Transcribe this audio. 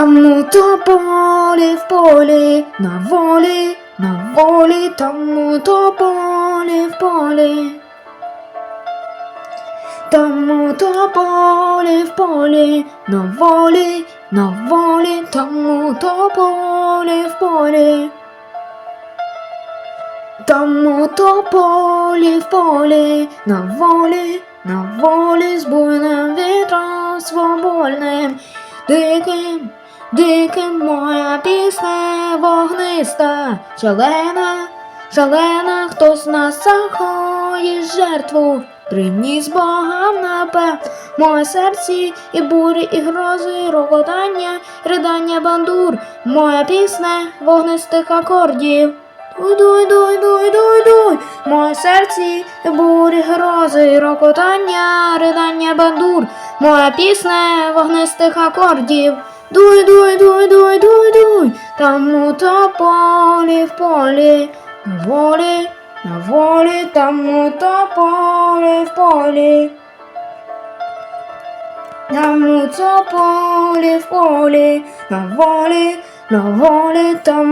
Там у тополі в полі, на волі, на волі, там у тополі в полі. Там у тополі в полі, на волі, на волі, там у тополі в полі. Там у тополі в полі, на волі, на волі, з буйним вітром свободним, диким, диким моя пісня вогниста, шалена, шалена, хтось нас захоє жертву, приніс богам напев, моє серці і бурі, і грози, рокотання, ридання бандур, моя пісня вогнистих акордів. Дуй, дуй, дуй, дуй, дуй, дуй, моє серці, бурі грози, рокотання, ридання бандур, моя пісня вогнистих акордів. Дуй, дуй, дуй, дуй, дуй, дуй, там у тополі в полі, на волі, на волі, там у тополі в полі. Там у тополі в полі, на волі, на волі, там